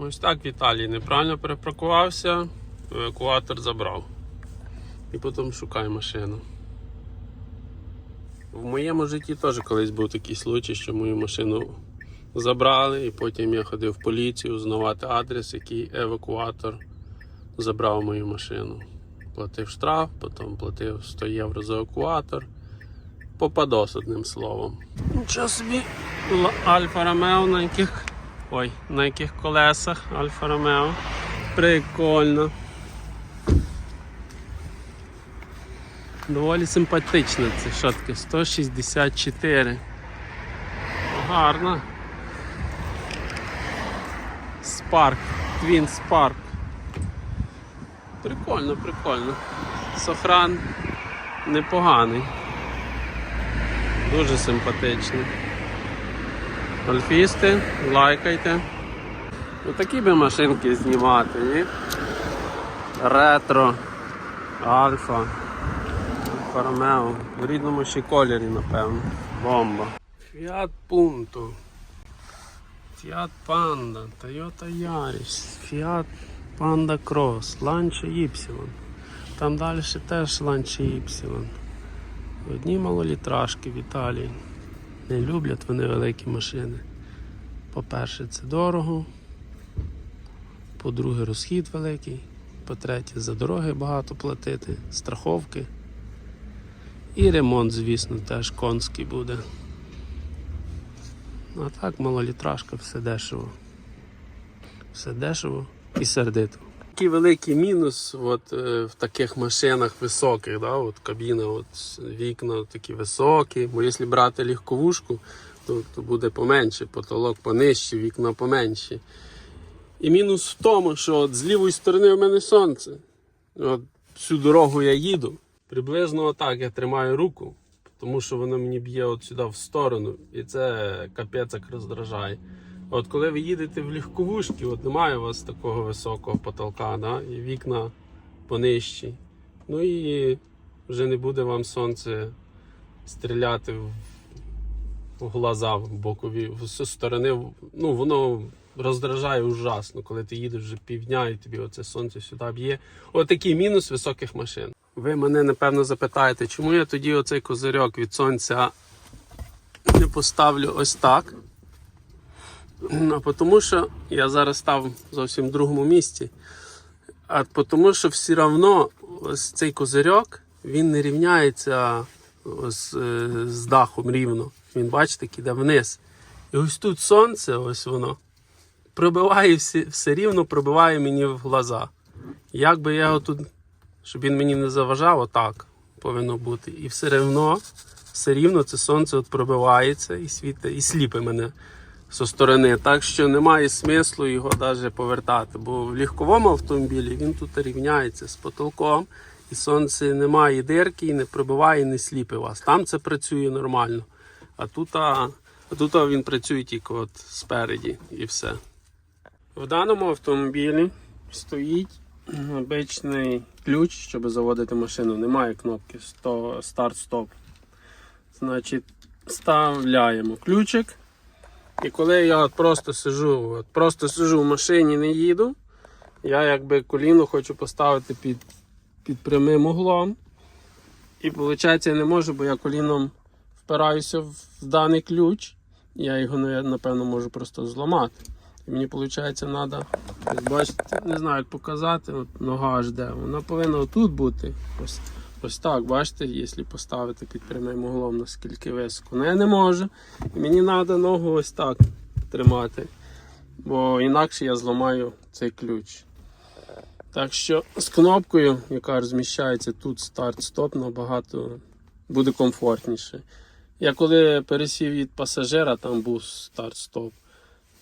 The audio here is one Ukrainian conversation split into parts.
Ось так Віталій неправильно перепаркувався, евакуатор забрав. І потім шукає машину. В моєму житті теж колись був такий случай, що мою машину забрали, і потім я ходив в поліцію узнавати адрес, який евакуатор забрав мою машину. Платив штраф, потім платив 100 євро за евакуатор. Попадос одним словом. Нічого собі Альфа Ромео на яких. Ой, на яких колесах Альфа Ромео. Прикольно. Доволі симпатично це що таке? 164. Гарно. Спарк. Твін Спарк. Прикольно, прикольно. Сохран непоганий. Дуже симпатичний. Альфісти, лайкайте. Отакі би машинки знімати, ні? Ретро, Альфа, Ромео. В рідному ще кольорі, напевно. Бомба. Fiat Punto. Fiat Panda, Toyota Yaris, Fiat Panda Cross, Lancia Y. Там далі теж Lancia Y. Одні малолітражки в Італії. Не люблять вони великі машини. По-перше, це дорого. По-друге, розхід великий. По-третє, за дороги багато платити, страховки. І ремонт, звісно, теж конський буде. А так, малолітражка, все дешево. Все дешево і сердито. Такий великий мінус от, е, в таких машинах високих, да, от кабіна, от, вікна такі високі. Бо якщо брати легковушку, то, то буде поменше, потолок понижче, вікна поменші. І мінус в тому, що от з лівої сторони в мене сонце. От всю дорогу я їду. Приблизно отак я тримаю руку, тому що воно мені б'є от сюди в сторону, і це капець як роздражає. От коли ви їдете в легковушки, от немає у вас такого високого потолка, да? і вікна понижчі. Ну і вже не буде вам сонце стріляти в, глаза в бокові з сторони. Ну, воно роздражає ужасно, коли ти їдеш вже півдня і тобі оце сонце сюди б'є. Отакий мінус високих машин. Ви мене напевно запитаєте, чому я тоді оцей козирьок від сонця не поставлю ось так. Ну, а тому що я зараз став в другому місці. А тому що все одно ось цей козирьок він не рівняється ось, е, з дахом рівно. Він, бачите, іде вниз. І ось тут сонце, ось воно, пробиває все, все рівно пробиває мені в глаза. Як би я його тут, щоб він мені не заважав, отак повинно бути. І все одно, все рівно це сонце от пробивається і світить, і сліпить мене зі сторони. Так що немає смислу його навіть повертати. Бо в легковому автомобілі він тут рівняється з потолком, і сонце немає дирки, і не пробиває, і не сліпить вас. Там це працює нормально. А тут, а, а тут він працює тільки от спереді і все. В даному автомобілі стоїть обичний ключ, щоб заводити машину. Немає кнопки старт-стоп. Значить, вставляємо ключик. І коли я от просто сижу, от просто сижу в машині, не їду, я якби коліно хочу поставити під, під прямим углом. І виходить, я не можу, бо я коліном впираюся в даний ключ. Я його, напевно, можу просто зламати. І мені виходить, треба, бачите, не знаю, як показати, от нога аж де. Вона повинна отут бути. Ось, ось так, бачите, якщо поставити під прямим углом, наскільки високо. Ну я не можу. І мені треба ногу ось так тримати. Бо інакше я зламаю цей ключ. Так що з кнопкою, яка розміщається тут старт-стоп, набагато буде комфортніше. Я коли пересів від пасажира, там був старт-стоп.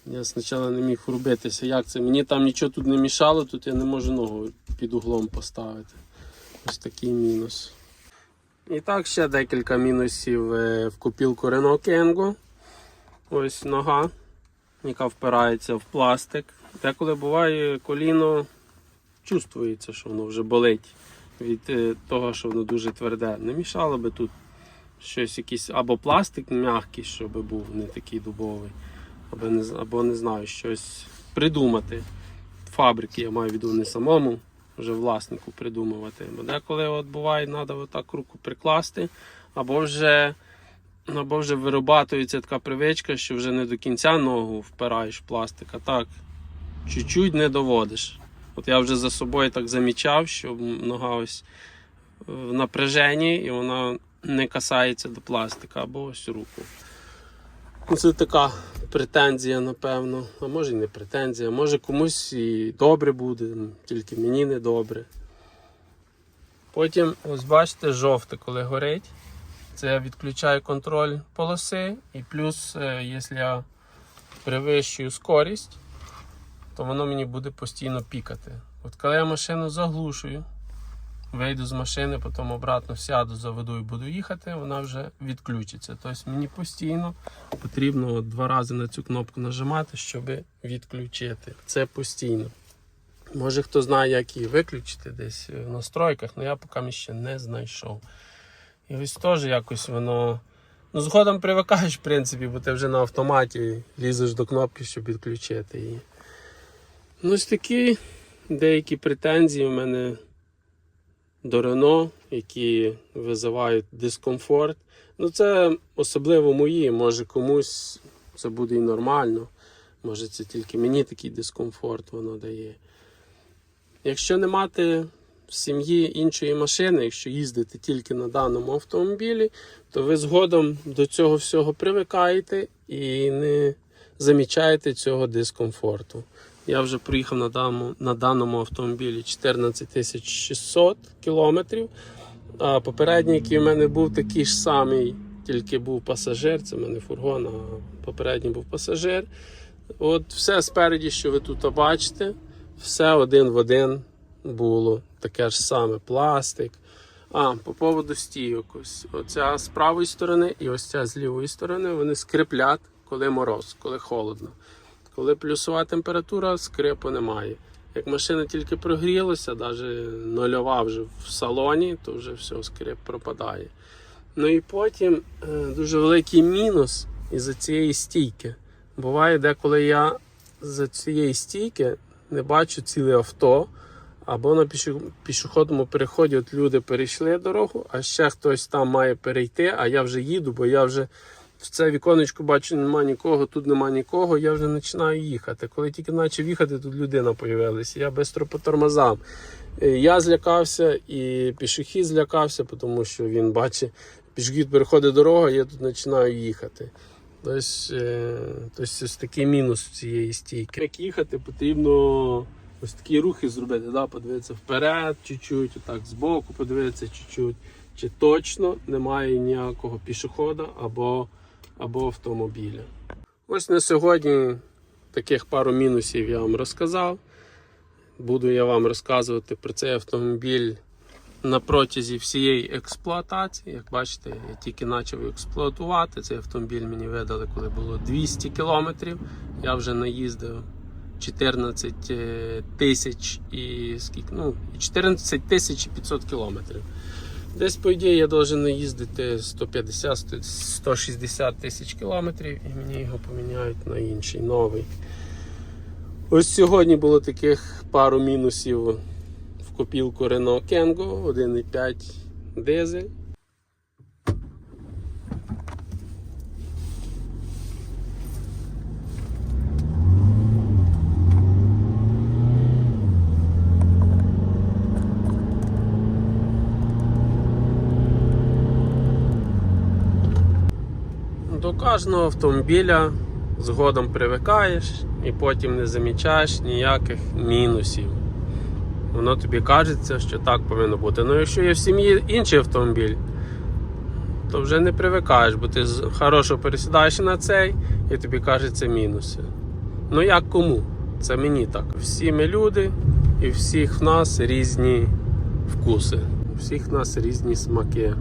Я спочатку не міг врубитися, як це. Мені там нічого тут не мішало, тут я не можу ногу під углом поставити. Ось такий мінус. І так, ще декілька мінусів е, в купілку Renault Kangoo. Ось нога, яка впирається в пластик. Деколи буває коліно чувствується, що воно вже болить від е, того, що воно дуже тверде. Не мішало би тут щось якийсь або пластик м'який, щоб був не такий дубовий, або не, або не знаю, щось придумати. Фабрики я маю в виду не самому, вже власнику придумувати. Бо деколи от буває, треба отак руку прикласти, або вже, або вже вирабатується така привичка, що вже не до кінця ногу впираєш в пластик, так чуть-чуть не доводиш. От я вже за собою так замічав, що нога ось в напряженні і вона не касається до пластика або ось руку. Ну, Це така претензія, напевно. А може і не претензія, може комусь і добре буде, тільки мені не добре. Потім, ось бачите, жовте, коли горить. Це я відключаю контроль полоси. І плюс, е, якщо я перевищую скорість, то воно мені буде постійно пікати. От коли я машину заглушую, вийду з машини, потім обратно сяду, заведу і буду їхати, вона вже відключиться. Тобто мені постійно потрібно два рази на цю кнопку нажимати, щоб відключити. Це постійно. Може хто знає, як її виключити десь в настройках, але я поки ще не знайшов. І ось теж якось воно. Ну, згодом привикаєш, в принципі, бо ти вже на автоматі лізеш до кнопки, щоб відключити її. Ну, ось такі деякі претензії у мене до Рено, які визивають дискомфорт. Ну, це особливо мої, може комусь це буде і нормально. Може це тільки мені такий дискомфорт воно дає. Якщо не мати в сім'ї іншої машини, якщо їздити тільки на даному автомобілі, то ви згодом до цього всього привикаєте і не замічаєте цього дискомфорту. Я вже приїхав на даному, на даному автомобілі 14 600 кілометрів. А попередній, який у мене був такий ж самий, тільки був пасажир, це в мене фургон, а попередній був пасажир. От все спереді, що ви тут бачите, все один в один було. Таке ж саме пластик. А, по поводу стійок. Ось оця з правої сторони і ось ця з лівої сторони вони скриплять, коли мороз, коли холодно. Коли плюсова температура, скрипу немає. Як машина тільки прогрілася, навіть нульова вже в салоні, то вже все, скрип пропадає. Ну і потім е, дуже великий мінус із-за цієї стійки. Буває, деколи я за цієї стійки не бачу ціле авто, або на пішо- пішохідному переході от люди перейшли дорогу, а ще хтось там має перейти, а я вже їду, бо я вже в це віконечко бачу, нема нікого, тут нема нікого, я вже починаю їхати. Коли тільки почав їхати, тут людина з'явилася. Я швидко по тормозам. Е, Я злякався і пішохід злякався, тому що він бачить, пішохід переходить дорогу, я тут починаю їхати. Тобто, е, тобто ось такий мінус цієї стійки. Як їхати, потрібно ось такі рухи зробити, да? подивитися вперед, чуть-чуть, отак збоку, подивитися чуть-чуть. Чи точно немає ніякого пішохода або, або автомобіля. Ось на сьогодні таких пару мінусів я вам розказав. Буду я вам розказувати про цей автомобіль на протязі всієї експлуатації. Як бачите, я тільки почав експлуатувати. Цей автомобіль мені видали, коли було 200 кілометрів. Я вже наїздив 14 е, тисяч і скільки, ну, і 14 тисяч і 500 кілометрів. Десь, по ідеї, я повинен їздити 150-160 тисяч кілометрів і мені його поміняють на інший новий. Ось сьогодні було таких пару мінусів в копілку Renault Kango, 1,5 дизель. До кожного автомобіля згодом привикаєш і потім не замічаєш ніяких мінусів. Воно тобі кажеться, що так повинно бути. Ну якщо є в сім'ї інший автомобіль, то вже не привикаєш, бо ти хорошо пересідаєш на цей і тобі кажеться мінуси. Ну як кому? Це мені так. Всі ми люди, і всіх в нас різні вкуси, у всіх в нас різні смаки.